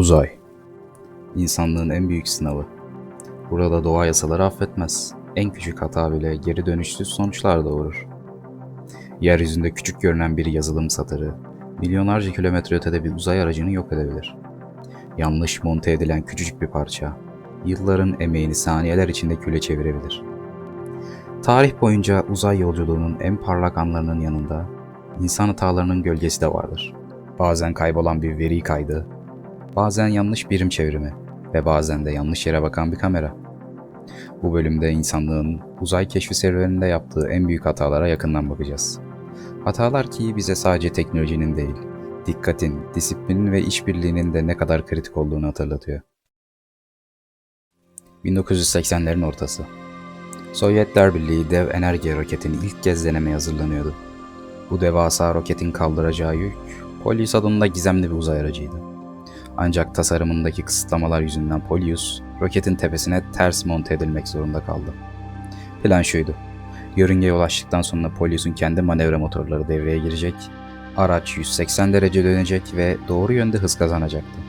Uzay İnsanlığın en büyük sınavı. Burada doğa yasaları affetmez. En küçük hata bile geri dönüşsüz sonuçlar doğurur. Yeryüzünde küçük görünen bir yazılım satırı, milyonlarca kilometre ötede bir uzay aracını yok edebilir. Yanlış monte edilen küçücük bir parça, yılların emeğini saniyeler içinde küle çevirebilir. Tarih boyunca uzay yolculuğunun en parlak anlarının yanında insan hatalarının gölgesi de vardır. Bazen kaybolan bir veri kaydı, bazen yanlış birim çevrimi ve bazen de yanlış yere bakan bir kamera. Bu bölümde insanlığın uzay keşfi serüveninde yaptığı en büyük hatalara yakından bakacağız. Hatalar ki bize sadece teknolojinin değil, dikkatin, disiplinin ve işbirliğinin de ne kadar kritik olduğunu hatırlatıyor. 1980'lerin ortası. Sovyetler Birliği dev enerji roketini ilk kez denemeye hazırlanıyordu. Bu devasa roketin kaldıracağı yük, Polyus adında gizemli bir uzay aracıydı. Ancak tasarımındaki kısıtlamalar yüzünden Polius, roketin tepesine ters monte edilmek zorunda kaldı. Plan şuydu. Yörüngeye ulaştıktan sonra Polius'un kendi manevra motorları devreye girecek, araç 180 derece dönecek ve doğru yönde hız kazanacaktı.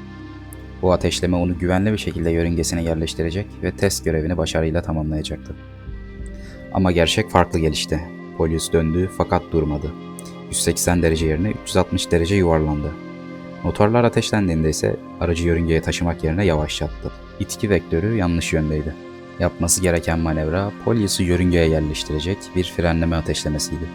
Bu ateşleme onu güvenli bir şekilde yörüngesine yerleştirecek ve test görevini başarıyla tamamlayacaktı. Ama gerçek farklı gelişti. Polius döndü fakat durmadı. 180 derece yerine 360 derece yuvarlandı. Motorlar ateşlendiğinde ise aracı yörüngeye taşımak yerine yavaşlattı. İtki vektörü yanlış yöndeydi. Yapması gereken manevra Polius'u yörüngeye yerleştirecek bir frenleme ateşlemesiydi.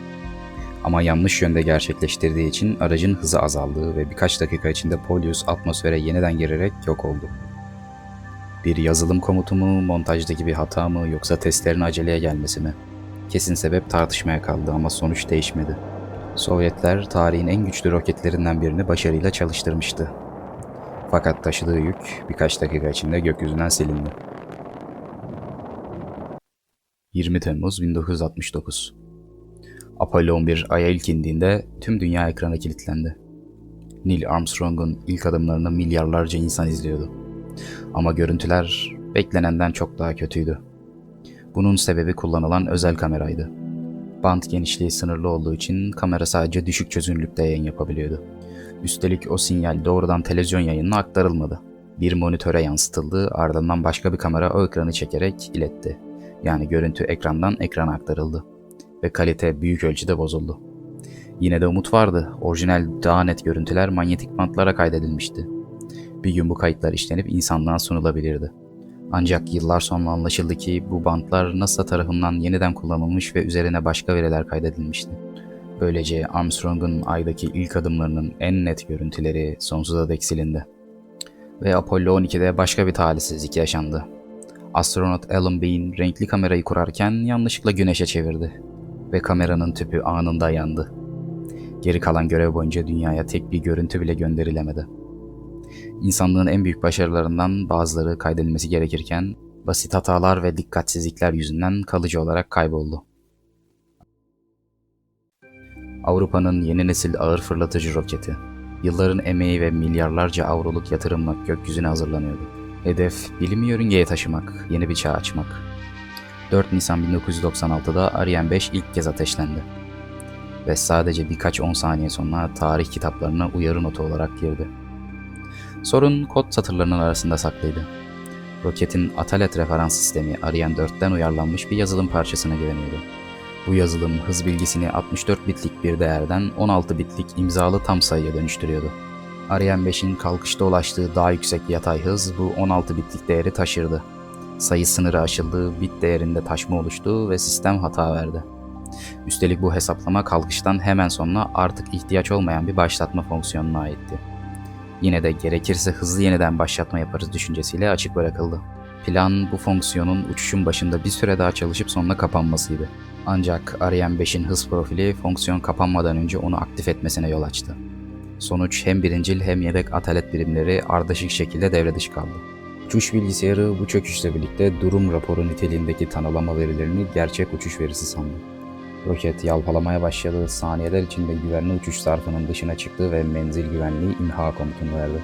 Ama yanlış yönde gerçekleştirdiği için aracın hızı azaldı ve birkaç dakika içinde Polius atmosfere yeniden girerek yok oldu. Bir yazılım komutu mu, montajdaki bir hata mı yoksa testlerin aceleye gelmesi mi? Kesin sebep tartışmaya kaldı ama sonuç değişmedi. Sovyetler tarihin en güçlü roketlerinden birini başarıyla çalıştırmıştı. Fakat taşıdığı yük birkaç dakika içinde gökyüzünden silindi. 20 Temmuz 1969 Apollo 11 Ay'a ilk indiğinde tüm dünya ekrana kilitlendi. Neil Armstrong'un ilk adımlarını milyarlarca insan izliyordu. Ama görüntüler beklenenden çok daha kötüydü. Bunun sebebi kullanılan özel kameraydı. Bant genişliği sınırlı olduğu için kamera sadece düşük çözünürlükte yayın yapabiliyordu. Üstelik o sinyal doğrudan televizyon yayınına aktarılmadı. Bir monitöre yansıtıldı, ardından başka bir kamera o ekranı çekerek iletti. Yani görüntü ekrandan ekrana aktarıldı ve kalite büyük ölçüde bozuldu. Yine de umut vardı. Orijinal daha net görüntüler manyetik bantlara kaydedilmişti. Bir gün bu kayıtlar işlenip insanlığa sunulabilirdi. Ancak yıllar sonra anlaşıldı ki bu bantlar NASA tarafından yeniden kullanılmış ve üzerine başka veriler kaydedilmişti. Böylece Armstrong'un aydaki ilk adımlarının en net görüntüleri sonsuza dek silindi. Ve Apollo 12'de başka bir talihsizlik yaşandı. Astronot Alan Bean renkli kamerayı kurarken yanlışlıkla güneşe çevirdi ve kameranın tüpü anında yandı. Geri kalan görev boyunca dünyaya tek bir görüntü bile gönderilemedi. İnsanlığın en büyük başarılarından bazıları kaydedilmesi gerekirken basit hatalar ve dikkatsizlikler yüzünden kalıcı olarak kayboldu. Avrupa'nın yeni nesil ağır fırlatıcı roketi, yılların emeği ve milyarlarca avroluk yatırımla gökyüzüne hazırlanıyordu. Hedef, bilimi yörüngeye taşımak, yeni bir çağ açmak. 4 Nisan 1996'da Ariane 5 ilk kez ateşlendi. Ve sadece birkaç 10 saniye sonra tarih kitaplarına uyarı notu olarak girdi. Sorun kod satırlarının arasında saklıydı. Roketin Atalet referans sistemi Ariane 4'ten uyarlanmış bir yazılım parçasına güveniyordu. Bu yazılım hız bilgisini 64 bitlik bir değerden 16 bitlik imzalı tam sayıya dönüştürüyordu. Ariane 5'in kalkışta ulaştığı daha yüksek yatay hız bu 16 bitlik değeri taşırdı. Sayı sınırı aşıldı, bit değerinde taşma oluştu ve sistem hata verdi. Üstelik bu hesaplama kalkıştan hemen sonra artık ihtiyaç olmayan bir başlatma fonksiyonuna aitti. Yine de gerekirse hızlı yeniden başlatma yaparız düşüncesiyle açık bırakıldı. Plan bu fonksiyonun uçuşun başında bir süre daha çalışıp sonra kapanmasıydı. Ancak Ariane 5'in hız profili fonksiyon kapanmadan önce onu aktif etmesine yol açtı. Sonuç hem birincil hem yedek atalet birimleri ardışık şekilde devre dışı kaldı. Uçuş bilgisayarı bu çöküşle birlikte durum raporu niteliğindeki tanılama verilerini gerçek uçuş verisi sandı. Roket yalpalamaya başladığı saniyeler içinde güvenli uçuş zarfının dışına çıktı ve menzil güvenliği imha komutunu verdi.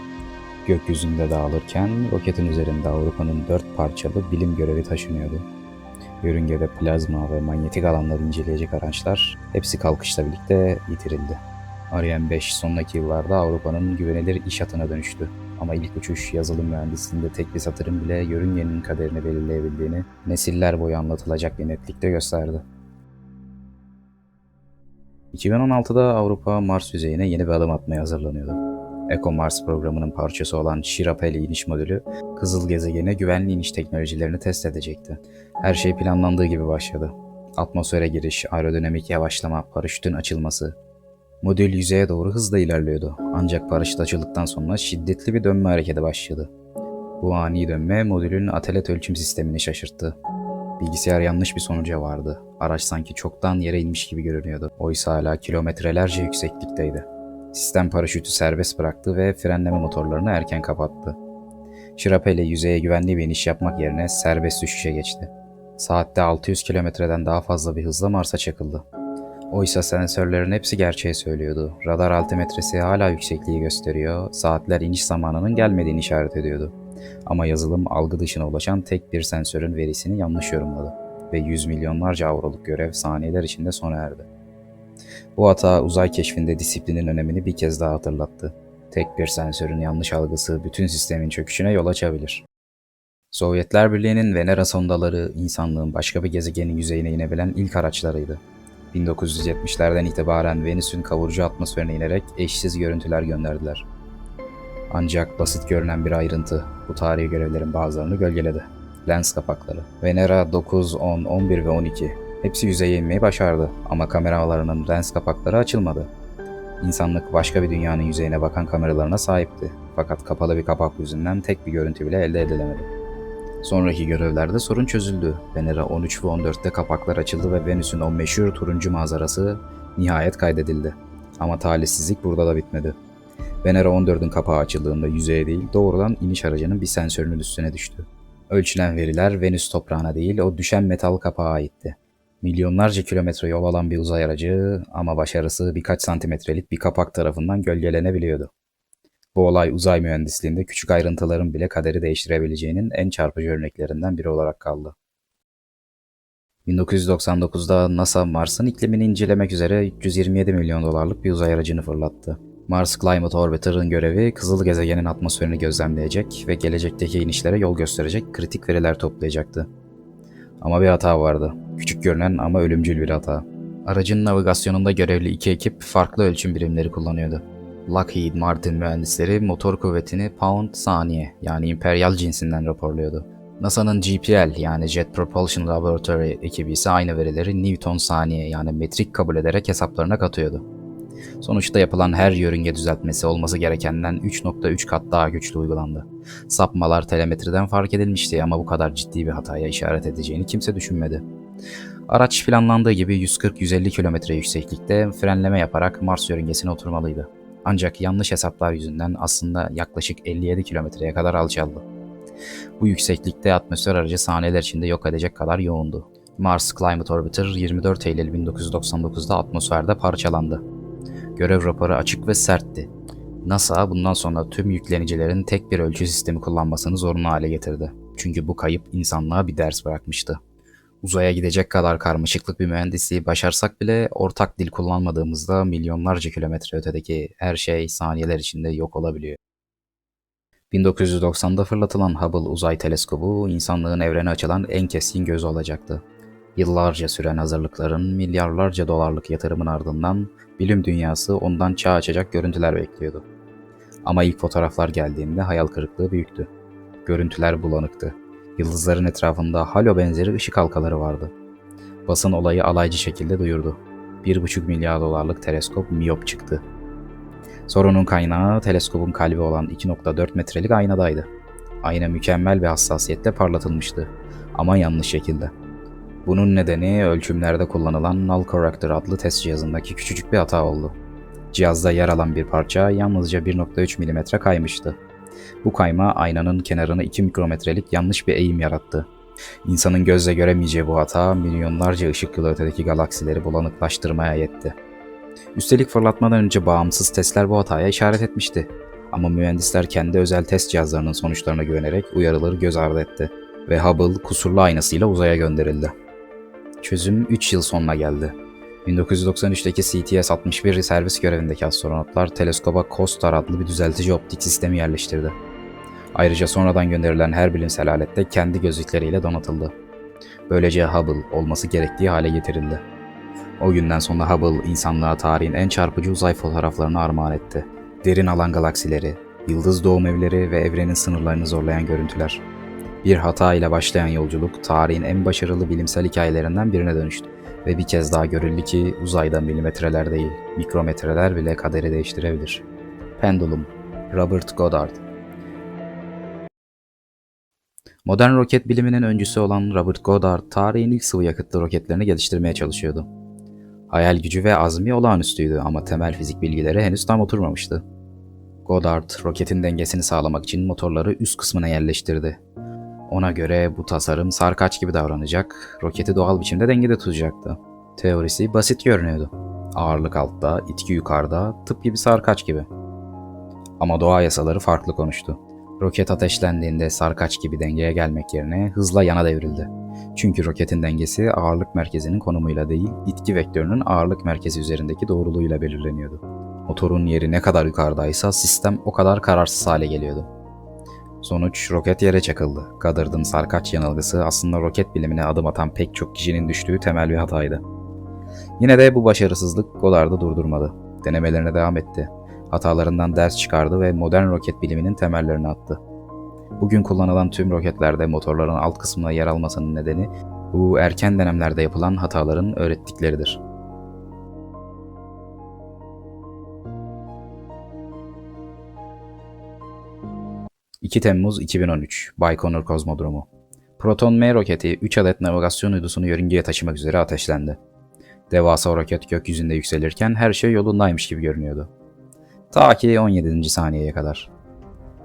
Gökyüzünde dağılırken roketin üzerinde Avrupa'nın dört parçalı bilim görevi taşınıyordu. Yörüngede plazma ve manyetik alanları inceleyecek araçlar hepsi kalkışla birlikte yitirildi. Ariane 5 sonraki yıllarda Avrupa'nın güvenilir iş atına dönüştü. Ama ilk uçuş yazılım mühendisliğinde tek bir satırın bile yörüngenin kaderini belirleyebildiğini nesiller boyu anlatılacak bir netlikte gösterdi. 2016'da Avrupa Mars yüzeyine yeni bir adım atmaya hazırlanıyordu. Eco Mars programının parçası olan Shirapeli iniş modülü, Kızıl gezegene güvenli iniş teknolojilerini test edecekti. Her şey planlandığı gibi başladı. Atmosfere giriş, aerodinamik yavaşlama, paraşütün açılması. Modül yüzeye doğru hızla ilerliyordu. Ancak paraşüt açıldıktan sonra şiddetli bir dönme hareketi başladı. Bu ani dönme modülün atelet ölçüm sistemini şaşırttı. Bilgisayar yanlış bir sonuca vardı. Araç sanki çoktan yere inmiş gibi görünüyordu. Oysa hala kilometrelerce yükseklikteydi. Sistem paraşütü serbest bıraktı ve frenleme motorlarını erken kapattı. Şirapeli yüzeye güvenli bir iniş yapmak yerine serbest düşüşe geçti. Saatte 600 kilometreden daha fazla bir hızla Mars'a çakıldı. Oysa sensörlerin hepsi gerçeği söylüyordu. Radar altimetresi hala yüksekliği gösteriyor, saatler iniş zamanının gelmediğini işaret ediyordu. Ama yazılım algı dışına ulaşan tek bir sensörün verisini yanlış yorumladı ve yüz milyonlarca avroluk görev saniyeler içinde sona erdi. Bu hata uzay keşfinde disiplinin önemini bir kez daha hatırlattı. Tek bir sensörün yanlış algısı bütün sistemin çöküşüne yol açabilir. Sovyetler Birliği'nin Venera sondaları insanlığın başka bir gezegenin yüzeyine inebilen ilk araçlarıydı. 1970'lerden itibaren Venüs'ün kavurucu atmosferine inerek eşsiz görüntüler gönderdiler. Ancak basit görünen bir ayrıntı bu tarihi görevlerin bazılarını gölgeledi. Lens kapakları. Venera 9, 10, 11 ve 12 hepsi yüzeye inmeyi başardı ama kameralarının lens kapakları açılmadı. İnsanlık başka bir dünyanın yüzeyine bakan kameralarına sahipti. Fakat kapalı bir kapak yüzünden tek bir görüntü bile elde edilemedi. Sonraki görevlerde sorun çözüldü. Venera 13 ve 14'te kapaklar açıldı ve Venüs'ün o meşhur turuncu manzarası nihayet kaydedildi. Ama talihsizlik burada da bitmedi. Venera 14'ün kapağı açıldığında yüzeye değil doğrudan iniş aracının bir sensörünün üstüne düştü. Ölçülen veriler Venüs toprağına değil o düşen metal kapağa aitti. Milyonlarca kilometre yol alan bir uzay aracı ama başarısı birkaç santimetrelik bir kapak tarafından gölgelenebiliyordu. Bu olay uzay mühendisliğinde küçük ayrıntıların bile kaderi değiştirebileceğinin en çarpıcı örneklerinden biri olarak kaldı. 1999'da NASA Mars'ın iklimini incelemek üzere 327 milyon dolarlık bir uzay aracını fırlattı. Mars Climate Orbiter'ın görevi kızıl gezegenin atmosferini gözlemleyecek ve gelecekteki inişlere yol gösterecek kritik veriler toplayacaktı. Ama bir hata vardı. Küçük görünen ama ölümcül bir hata. Aracın navigasyonunda görevli iki ekip farklı ölçüm birimleri kullanıyordu. Lockheed Martin mühendisleri motor kuvvetini pound saniye yani imperial cinsinden raporluyordu. NASA'nın GPL yani Jet Propulsion Laboratory ekibi ise aynı verileri Newton saniye yani metrik kabul ederek hesaplarına katıyordu. Sonuçta yapılan her yörünge düzeltmesi olması gerekenden 3.3 kat daha güçlü uygulandı. Sapmalar telemetriden fark edilmişti ama bu kadar ciddi bir hataya işaret edeceğini kimse düşünmedi. Araç planlandığı gibi 140-150 km yükseklikte frenleme yaparak Mars yörüngesine oturmalıydı. Ancak yanlış hesaplar yüzünden aslında yaklaşık 57 kilometreye kadar alçaldı. Bu yükseklikte atmosfer aracı saniyeler içinde yok edecek kadar yoğundu. Mars Climate Orbiter 24 Eylül 1999'da atmosferde parçalandı. Görev raporu açık ve sertti. NASA bundan sonra tüm yüklenicilerin tek bir ölçü sistemi kullanmasını zorunlu hale getirdi. Çünkü bu kayıp insanlığa bir ders bırakmıştı. Uzaya gidecek kadar karmaşıklık bir mühendisliği başarsak bile ortak dil kullanmadığımızda milyonlarca kilometre ötedeki her şey saniyeler içinde yok olabiliyor. 1990'da fırlatılan Hubble Uzay Teleskobu insanlığın evrene açılan en keskin gözü olacaktı. Yıllarca süren hazırlıkların milyarlarca dolarlık yatırımın ardından bilim dünyası ondan çağ açacak görüntüler bekliyordu. Ama ilk fotoğraflar geldiğinde hayal kırıklığı büyüktü. Görüntüler bulanıktı. Yıldızların etrafında halo benzeri ışık halkaları vardı. Basın olayı alaycı şekilde duyurdu. 1,5 milyar dolarlık teleskop miyop çıktı. Sorunun kaynağı teleskopun kalbi olan 2.4 metrelik aynadaydı. Ayna mükemmel bir hassasiyetle parlatılmıştı ama yanlış şekilde. Bunun nedeni ölçümlerde kullanılan Null Corrector adlı test cihazındaki küçücük bir hata oldu. Cihazda yer alan bir parça yalnızca 1.3 mm kaymıştı. Bu kayma aynanın kenarına 2 mikrometrelik yanlış bir eğim yarattı. İnsanın gözle göremeyeceği bu hata milyonlarca ışık yılı ötedeki galaksileri bulanıklaştırmaya yetti. Üstelik fırlatmadan önce bağımsız testler bu hataya işaret etmişti. Ama mühendisler kendi özel test cihazlarının sonuçlarına güvenerek uyarıları göz ardı etti ve Hubble kusurlu aynasıyla uzaya gönderildi. Çözüm 3 yıl sonra geldi. 1993'teki CTS-61 servis görevindeki astronotlar teleskoba COSTAR adlı bir düzeltici optik sistemi yerleştirdi. Ayrıca sonradan gönderilen her bilimsel alet de kendi gözlükleriyle donatıldı. Böylece Hubble olması gerektiği hale getirildi. O günden sonra Hubble insanlığa tarihin en çarpıcı uzay fotoğraflarını armağan etti. Derin alan galaksileri, yıldız doğum evleri ve evrenin sınırlarını zorlayan görüntüler. Bir hata ile başlayan yolculuk tarihin en başarılı bilimsel hikayelerinden birine dönüştü. Ve bir kez daha görüldü ki uzayda milimetreler değil, mikrometreler bile kaderi değiştirebilir. Pendulum, Robert Goddard Modern roket biliminin öncüsü olan Robert Goddard, tarihin ilk sıvı yakıtlı roketlerini geliştirmeye çalışıyordu. Hayal gücü ve azmi olağanüstüydü ama temel fizik bilgileri henüz tam oturmamıştı. Goddard, roketin dengesini sağlamak için motorları üst kısmına yerleştirdi. Ona göre bu tasarım sarkaç gibi davranacak, roketi doğal biçimde dengede tutacaktı. Teorisi basit görünüyordu. Ağırlık altta, itki yukarıda, tıpkı bir sarkaç gibi. Ama doğa yasaları farklı konuştu. Roket ateşlendiğinde sarkaç gibi dengeye gelmek yerine hızla yana devrildi. Çünkü roketin dengesi ağırlık merkezinin konumuyla değil, itki vektörünün ağırlık merkezi üzerindeki doğruluğuyla belirleniyordu. Motorun yeri ne kadar yukarıdaysa sistem o kadar kararsız hale geliyordu. Sonuç roket yere çakıldı. Goddard'ın sarkaç yanılgısı aslında roket bilimine adım atan pek çok kişinin düştüğü temel bir hataydı. Yine de bu başarısızlık Goddard'ı durdurmadı. Denemelerine devam etti. Hatalarından ders çıkardı ve modern roket biliminin temellerini attı. Bugün kullanılan tüm roketlerde motorların alt kısmına yer almasının nedeni bu erken dönemlerde yapılan hataların öğrettikleridir. 2 Temmuz 2013 Baykonur Kozmodromu Proton M roketi 3 adet navigasyon uydusunu yörüngeye taşımak üzere ateşlendi. Devasa roket gökyüzünde yükselirken her şey yolundaymış gibi görünüyordu. Ta ki 17. saniyeye kadar.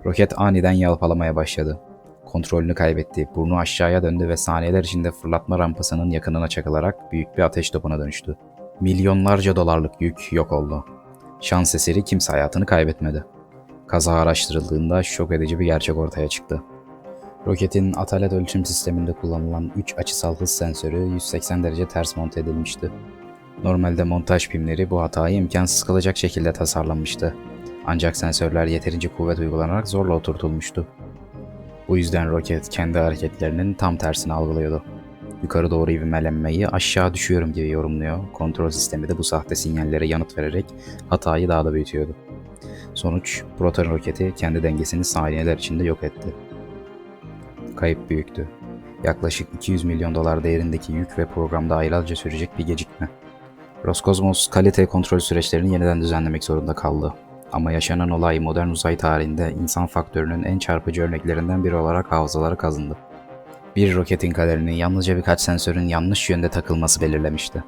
Roket aniden yalpalamaya başladı. Kontrolünü kaybetti, burnu aşağıya döndü ve saniyeler içinde fırlatma rampasının yakınına çakılarak büyük bir ateş topuna dönüştü. Milyonlarca dolarlık yük yok oldu. Şans eseri kimse hayatını kaybetmedi. Kaza araştırıldığında şok edici bir gerçek ortaya çıktı. Roketin atalet ölçüm sisteminde kullanılan 3 açısal hız sensörü 180 derece ters monte edilmişti. Normalde montaj pimleri bu hatayı imkansız kılacak şekilde tasarlanmıştı. Ancak sensörler yeterince kuvvet uygulanarak zorla oturtulmuştu. Bu yüzden roket kendi hareketlerinin tam tersini algılıyordu. Yukarı doğru ivmelenmeyi aşağı düşüyorum gibi yorumluyor. Kontrol sistemi de bu sahte sinyallere yanıt vererek hatayı daha da büyütüyordu. Sonuç, Proton roketi kendi dengesini saniyeler içinde yok etti. Kayıp büyüktü. Yaklaşık 200 milyon dolar değerindeki yük ve programda aylarca sürecek bir gecikme. Roskosmos kalite kontrol süreçlerini yeniden düzenlemek zorunda kaldı. Ama yaşanan olay modern uzay tarihinde insan faktörünün en çarpıcı örneklerinden biri olarak hafızalara kazındı. Bir roketin kaderini yalnızca birkaç sensörün yanlış yönde takılması belirlemişti.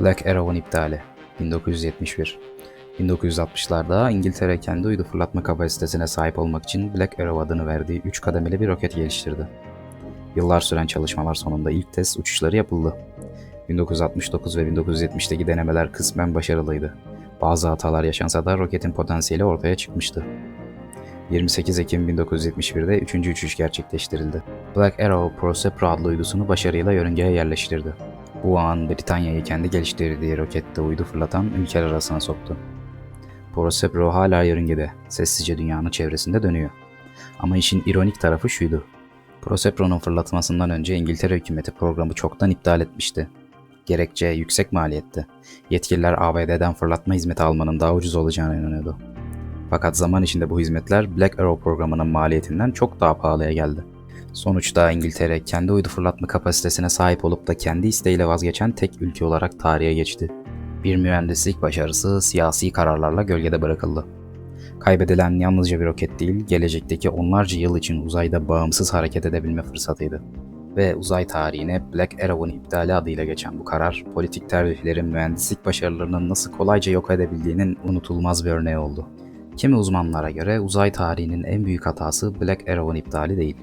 Black Arrow'un iptali 1971 1960'larda İngiltere kendi uydu fırlatma kapasitesine sahip olmak için Black Arrow adını verdiği 3 kademeli bir roket geliştirdi. Yıllar süren çalışmalar sonunda ilk test uçuşları yapıldı. 1969 ve 1970'teki denemeler kısmen başarılıydı. Bazı hatalar yaşansa da roketin potansiyeli ortaya çıkmıştı. 28 Ekim 1971'de 3. uçuş gerçekleştirildi. Black Arrow Prosepro adlı uydusunu başarıyla yörüngeye yerleştirdi. Bu an Britanya'yı kendi geliştirdiği rokette uydu fırlatan ülkeler arasına soktu. Prosepro hala yörüngede, sessizce dünyanın çevresinde dönüyor. Ama işin ironik tarafı şuydu. Prosepro'nun fırlatmasından önce İngiltere hükümeti programı çoktan iptal etmişti. Gerekçe yüksek maliyetti. Yetkililer ABD'den fırlatma hizmeti almanın daha ucuz olacağına inanıyordu. Fakat zaman içinde bu hizmetler Black Arrow programının maliyetinden çok daha pahalıya geldi. Sonuçta İngiltere kendi uydu fırlatma kapasitesine sahip olup da kendi isteğiyle vazgeçen tek ülke olarak tarihe geçti. Bir mühendislik başarısı siyasi kararlarla gölgede bırakıldı. Kaybedilen yalnızca bir roket değil, gelecekteki onlarca yıl için uzayda bağımsız hareket edebilme fırsatıydı. Ve uzay tarihine Black Arrow'un iptali adıyla geçen bu karar, politik tercihlerin mühendislik başarılarının nasıl kolayca yok edebildiğinin unutulmaz bir örneği oldu. Kimi uzmanlara göre uzay tarihinin en büyük hatası Black Arrow'un iptali değil,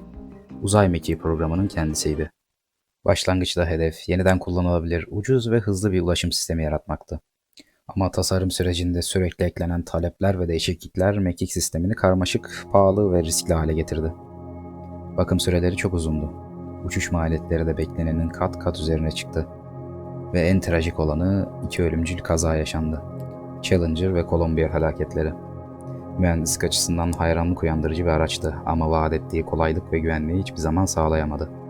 uzay mekiği programının kendisiydi. Başlangıçta hedef yeniden kullanılabilir, ucuz ve hızlı bir ulaşım sistemi yaratmaktı. Ama tasarım sürecinde sürekli eklenen talepler ve değişiklikler mekik sistemini karmaşık, pahalı ve riskli hale getirdi. Bakım süreleri çok uzundu. Uçuş maliyetleri de beklenenin kat kat üzerine çıktı. Ve en trajik olanı iki ölümcül kaza yaşandı. Challenger ve Columbia felaketleri. Mühendislik açısından hayranlık uyandırıcı bir araçtı ama vaat ettiği kolaylık ve güvenliği hiçbir zaman sağlayamadı.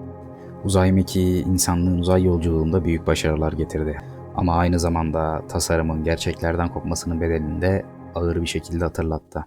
Uzay mekiği insanlığın uzay yolculuğunda büyük başarılar getirdi. Ama aynı zamanda tasarımın gerçeklerden kopmasının bedelini de ağır bir şekilde hatırlattı.